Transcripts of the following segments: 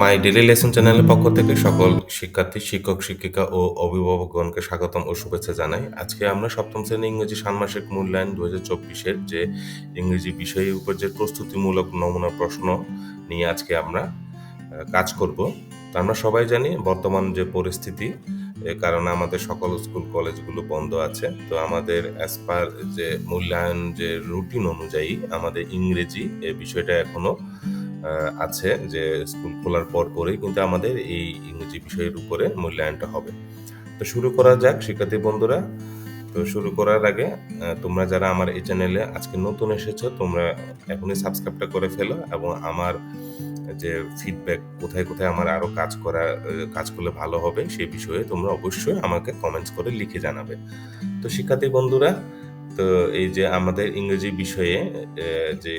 My daily lesson চ্যানেলের পক্ষ থেকে সকল শিক্ষার্থী শিক্ষক শিক্ষিকা ও অভিভাবকগণকে স্বাগতম ও শুভেচ্ছা জানাই। আজকে আমরা সপ্তম শ্রেণি ইংরেজি ষান্মাসিক মূল্যায়ন দু হাজার চব্বিশের যে ইংরেজি বিষয়ের উপর যে প্রস্তুতিমূলক নমুনা প্রশ্ন নিয়ে আজকে আমরা কাজ করব। তো আমরা সবাই জানি বর্তমান যে পরিস্থিতি এ কারণে আমাদের সকল স্কুল কলেজগুলো বন্ধ আছে। তো আমাদের অ্যাজ পার যে মূল্যায়ন যে রুটিন অনুযায়ী আমাদের ইংরেজি এ বিষয়টা এখনও আহ, আছে যে স্কুল খোলার পর পরেই কিন্তু আমাদের এই ইংরেজি বিষয়ের উপরে মূল্যায়নটা হবে। তো শুরু করা যাক, শিক্ষার্থী বন্ধুরা। তো শুরু করার আগে তোমরা যারা আমার এই চ্যানেলে আজকে নতুন এসেছ, তোমরা এখনই সাবস্ক্রাইবটা করে ফেলো এবং আমার যে ফিডব্যাক কোথায় কোথায় আমার আরও কাজ করা কাজ করলে ভালো হবে সেই বিষয়ে তোমরা অবশ্যই আমাকে কমেন্টস করে লিখে জানাবে। তো শিক্ষার্থী বন্ধুরা, তো এই যে আমাদের ইংরেজি বিষয়ে যে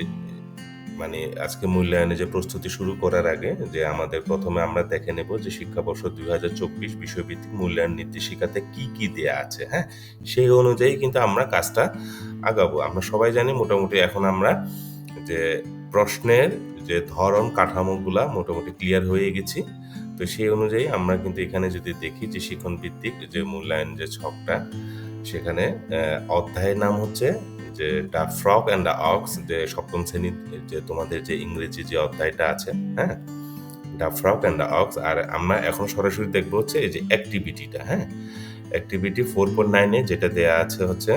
মানে আজকে মূল্যায়নে যে প্রস্তুতি শুরু করার আগে যে আমাদের প্রথমে আমরা দেখে নেব যে শিক্ষাবর্ষ দুই হাজার চব্বিশ বিষয়ভিত্তিক মূল্যায়ন নির্দেশিকাতে কি কি দেয়া আছে হ্যাঁ? সেই অনুযায়ী কিন্তু আমরা কাজটা আগাবো। আমরা সবাই জানি মোটামুটি এখন আমরা যে প্রশ্নের যে ধরন কাঠামোগুলা মোটামুটি ক্লিয়ার হয়ে গেছি। তো সেই অনুযায়ী আমরা কিন্তু এখানে যদি দেখি যে শিক্ষণ ভিত্তিক যে মূল্যায়ন যে ছকটা, সেখানে অধ্যায়ের নাম হচ্ছে যে the frog and the ox যে সপ্তম শ্রেণির যে তোমাদের যে ইংরেজি যে অধ্যায়টা আছে হ্যাঁ? The frog and the ox আর আমরা এখন সরাসরি দেখব হচ্ছে এই যে অ্যাক্টিভিটিটা হ্যাঁ? অ্যাক্টিভিটি ফোর পয়েন্ট নাইনে যেটা দেয়া আছে হচ্ছে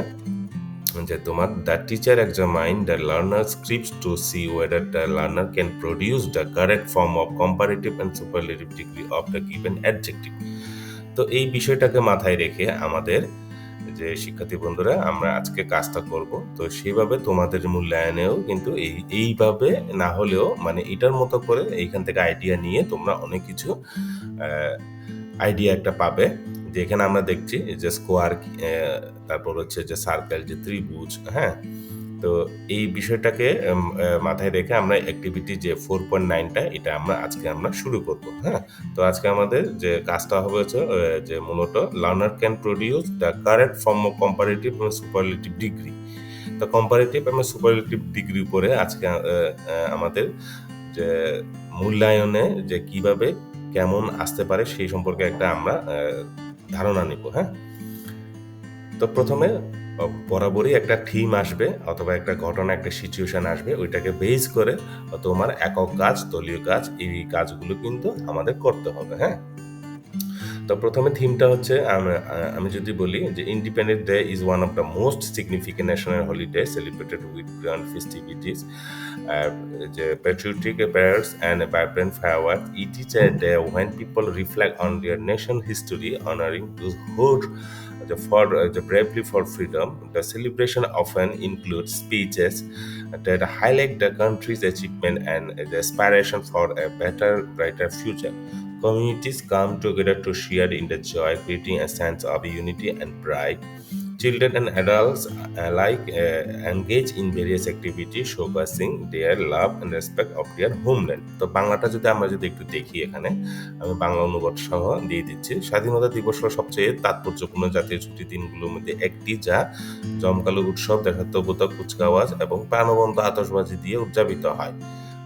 যে তোমার the teacher examine the learner scripts to see whether the learner can produce the correct form of comparative and superlative degree of the given adjective তো এই বিষয়টাকে মাথায় রেখে আমাদের যে শিক্ষার্থী বন্ধুরা, আমরা আজকে কাজটা করব। তো সেইভাবে তোমাদের মূল্যায়নেও কিন্তু এই, এইভাবে না হলেও মানে এটার মতো করে এইখান থেকে আইডিয়া নিয়ে তোমরা অনেক কিছু আইডিয়া একটা পাবে। যে এখানে আমরা দেখছি যে স্কোয়ার তারপর হচ্ছে যে সার্কেল যে ত্রিভুজ হ্যাঁ? তো এই বিষয়টাকে মাথায় রেখে আমরা অ্যাক্টিভিটি যে ফোর পয়েন্ট নাইনটা এটা আমরা আজকে আমরা শুরু করব হ্যাঁ? তো আজকে আমাদের যে কাজটা হবে হচ্ছে যে মূলত learner can produce the correct form of comparative এবং সুপারলেটিভ ডিগ্রি তো কম্পারেটিভ এবং সুপারলেটিভ ডিগ্রি উপরে আজকে আমাদের যে মূল্যায়নে যে কীভাবে কেমন আসতে পারে সেই সম্পর্কে একটা আমরা ধারণা নিব হ্যাঁ? তো প্রথমে বরাবরই একটা থিম আসবে অথবা একটা ঘটনা একটা সিচুয়েশন আসবে ওইটাকে বেস করে তোমার একক কাজ দলীয় কাজ এই কাজগুলো কিন্তু আমাদের করতে হবে হ্যাঁ তো প্রথমে থিমটা হচ্ছে আমি যদি বলি যে independent day is one of the most significant national holiday celebrated with grand festivities যে prayers and a vibrant fireworks. It is a day when people reflect on their nation history, honoring those who the for the bravely for freedom. The celebration often includes speeches that highlight the country's achievement and the aspiration for a better, brighter future. Communities come together to share in the joy, creating a sense of unity and pride. Children and adults alike uh, engage in various activities showcasing their love and respect of their homeland. তো বাংলাটা যদি আমরা যদি একটু দেখি এখানে আমি বাংলা অনুবাদ সহ দিয়ে দিচ্ছি স্বাধীনতা দিবস হলো সবচেয়ে তাৎপর্যপূর্ণ জাতীয় ছুটির দিনগুলোর মধ্যে একটি যা জমকালো উৎসব দেখাত্মবোধক কুচকাওয়াজ এবং প্রাণবন্ত আতশবাজি দিয়ে উদযাপিত হয়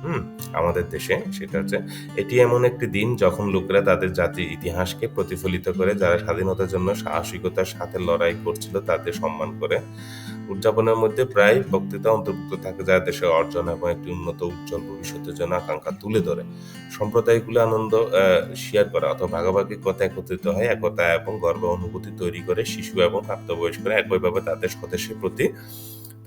হুম, আমাদের দেশে সেটা হচ্ছে এটি এমন একটি দিন যখন লোকেরা তাদের জাতির ইতিহাসকে প্রতিফলিত করে, যারা স্বাধীনতার জন্য সাহসিকতার সাথে লড়াই করছিল তাদের সম্মান করে। উদযাপনের মধ্যে প্রায় বক্তৃতা অন্তর্ভুক্ত থাকে, যা দেশের অর্জন এবং একটি উন্নত উজ্জ্বল ভবিষ্যতের জন্য আকাঙ্ক্ষা তুলে ধরে। সম্প্রদায়গুলো আনন্দ শেয়ার করা অথবা ভাগাভাগি কথা একত্রিত হয় একতা এবং গর্ব অনুভূতি তৈরি করে শিশু এবং প্রাপ্তবয়স্করা একইভাবে তাদের স্বদেশের প্রতি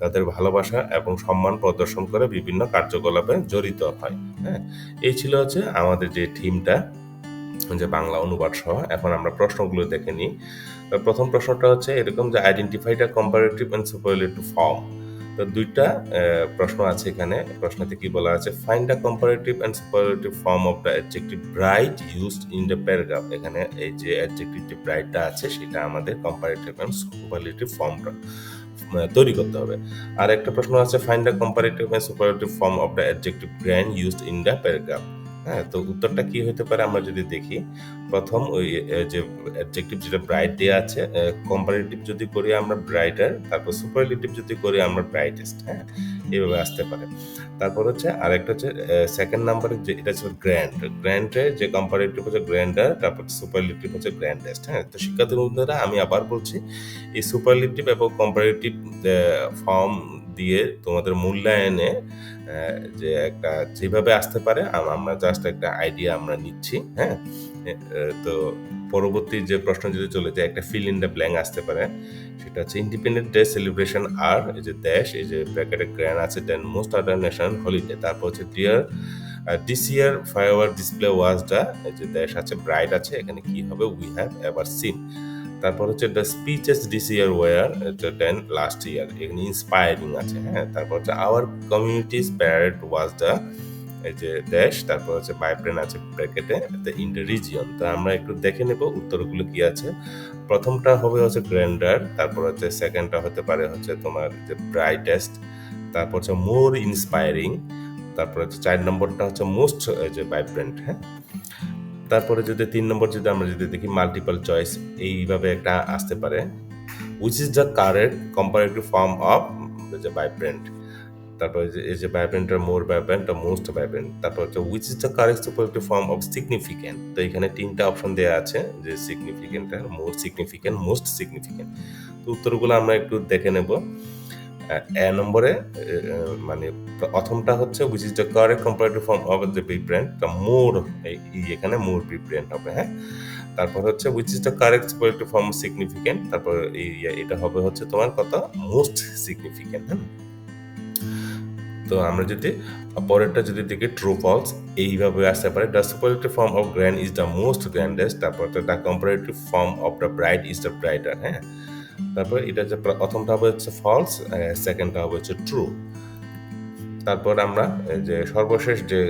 তাদের ভালোবাসা এবং সম্মান প্রদর্শন করে বিভিন্ন কার্যকলাপে জড়িত হয় হ্যাঁ? এই ছিল হচ্ছে আমাদের যে থিমটা, যে বাংলা অনুবাদ সহ। এখন আমরা প্রশ্নগুলো দেখে নিই। প্রথম প্রশ্নটা হচ্ছে এরকম যে identify the comparative and superlative form তো দুইটা প্রশ্ন আছে এখানে। প্রশ্নতে কি বলা আছে? Find the comparative and superlative form of the adjective bright used in the paragraph এখানে এই যে অ্যাডজেক্টিভ যে ব্রাইটটা আছে, সেটা আমাদের কম্পারেটিভ অ্যান্ড সুপারলেটিভ ফর্মটা তৈরি করতে হবে। আর একটা প্রশ্ন আছে find the comparative and superlative form of the adjective grand used in the paragraph হ্যাঁ তো উত্তরটা কি হতে পারে আমরা যদি দেখি? প্রথম ওই যে অ্যাডজেক্টিভ যেটা ব্রাইট দেওয়া আছে কম্পারেটিভ যদি করি আমরা ব্রাইটার তারপর সুপারলেটিভ যদি করি আমরা ব্রাইটেস্ট হ্যাঁ এইভাবে আসতে পারে। তারপর হচ্ছে আরেকটা হচ্ছে সেকেন্ড নাম্বারে যে, এটা ছিল গ্র্যান্ড গ্র্যান্ডে যে কম্পারেটিভ হচ্ছে গ্র্যান্ডার তারপর সুপারলেটিভ হচ্ছে গ্র্যান্ডেস্ট হ্যাঁ তো শিক্ষার্থী বন্ধুরা, আমি আবার বলছি, এই সুপারলেটিভ এবং কম্পারেটিভ ফর্ম দিয়ে তোমাদের মূল্যায়নে যে একটা যেভাবে আসতে পারে আমরা জাস্ট একটা আইডিয়া আমরা নিচ্ছি হ্যাঁ? তো পরবর্তী যে প্রশ্ন যদি চলে যায়, একটা ফিল ইন দ্য ব্ল্যাঙ্ক আসতে পারে, সেটা হচ্ছে ইন্ডিপেন্ডেন্ট ডে সেলিব্রেশন আর এই যে দেশ, এই যে ব্র্যাকেটে গ্র্যান্ড আছে than most other national holiday তারপর হচ্ছে dear this year fire display was the এই যে দেশ আছে ব্রাইট আছে, এখানে কি হবে উই হ্যাভ এভার সিন তারপর হচ্ছে the speeches this year were than last year এখানে ইন্সপায়ারিং আছে হ্যাঁ? তারপর হচ্ছে our communities parade was the এই যে দেশ তারপর হচ্ছে বাইপ্রেন আছে ব্র্যাকেটে ইন দ্য রিজিয়ন তো আমরা একটু দেখে নেব উত্তরগুলো কি আছে। প্রথমটা হবে হচ্ছে গ্র্যান্ডার তারপর হচ্ছে সেকেন্ডটা হতে পারে হচ্ছে তোমার যে ব্রাইটেস্ট তারপর হচ্ছে মোর ইন্সপায়ারিং তারপর হচ্ছে চার নম্বরটা হচ্ছে মোস্ট যে ভাইব্রেন্ট হ্যাঁ? তারপরে যদি তিন নম্বর যদি আমরা যদি দেখি মাল্টিপল চয়েস এইভাবে একটা আসতে পারে। Which is the correct comparative form of যে ভাইব্রেন্ট তারপর এই যে- ভাইব্রেন্টের মোর ভাইব্রেন্ট মোস্ট ভাইব্রেন্ট তারপর হচ্ছে which is the correct superlative form of significant তো এখানে তিনটা অপশন দেওয়া আছে যে significant more significant most significant তো উত্তরগুলো আমরা একটু দেখে নেব। এ নম্বরে মানে প্রথমটা হচ্ছে which is the correct comparative form of the vibrant the more এখানে মোর বিব্রেন্ট হবে হ্যাঁ? তারপর হচ্ছে which is the correct superlative form significant তারপর এই এটা হবে হচ্ছে তোমার কথা মোস্ট সিগনিফিক্যান্ট হ্যাঁ? তো আমরা যদি, পরেরটা যদি দেখি ট্রু ফলস এইভাবে আসতে পারে the superlative form of grand is the most grandest তারপর the comparative form of the bright is the brighter হ্যাঁ? তারপর এটা যে প্রথমটা হবে হচ্ছে ফলস সেকেন্ডটা হবে হচ্ছে ট্রু তারপর আমরা যে সর্বশেষ যে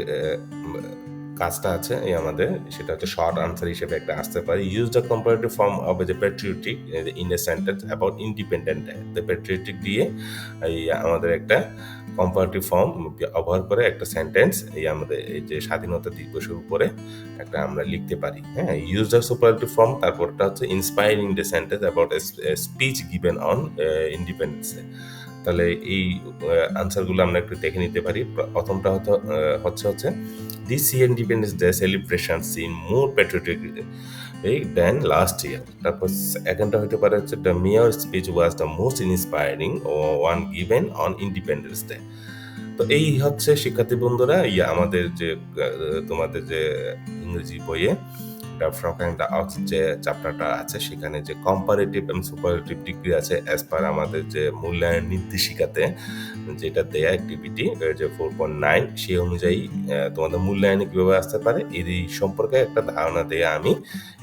কাজটা আছে, এই আমাদের। সেটা হচ্ছে শর্ট আনসার হিসেবে একটা আসতে পারে। Use the comparative form of যে patriotic in a sentence about independent the patriotic দিয়ে এই আমাদের একটা কম্পারেটিভ ফর্ম ব্যবহার করে একটা সেন্টেন্স এই আমাদের এই যে স্বাধীনতা দিবসের উপরে একটা আমরা লিখতে পারি হ্যাঁ? ইউজ দ্য সুপারটিভ ফর্ম তারপরটা হচ্ছে inspiring the sentence about speech given on independence তাহলে এই আনসারগুলো আমরা একটু দেখে নিতে পারি। প্রথমটা হচ্ছে হচ্ছে this independence day celebration seen more patriotic than last year তারপর সেকেন্ডটা হতে পারে হচ্ছে the mayor speech was the most inspiring one given on independence day তো এই হচ্ছে শিক্ষার্থী বন্ধুরা ইয়ে আমাদের যে তোমাদের যে ইংরেজি বইয়ে দ্য ফ্রক অ্যান্ড দ্য আউট যে চ্যাপ্টারটা আছে, সেখানে যে কম্পারেটিভ এবং সুপারেটিভ ডিগ্রি আছে অ্যাজ পার আমাদের যে মূল্যায়ন নির্দেশিকাতে, যেটা দেয়া অ্যাক্টিভিটি যে ফোর পয়েন্ট নাইন সেই অনুযায়ী তোমাদের মূল্যায়নে কীভাবে আসতে পারে এই সম্পর্কে একটা ধারণা দেয়া আমি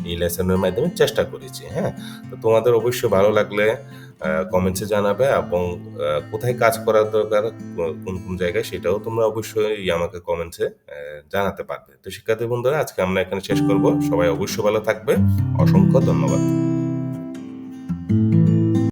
এই লেসনের মাধ্যমে চেষ্টা করেছি হ্যাঁ? তো তোমাদের অবশ্যই ভালো লাগলে কমেন্টসে জানাবে এবং কোথায় কাজ করার দরকার, কোন কোন জায়গায় সেটাও তোমরা অবশ্যই আমাকে কমেন্টসে জানাতে পারবে। তো শিক্ষার্থী বন্ধুরা, আজকে আমরা এখানে শেষ করব। সবাই অবশ্যই ভালো থাকবে। অসংখ্য ধন্যবাদ।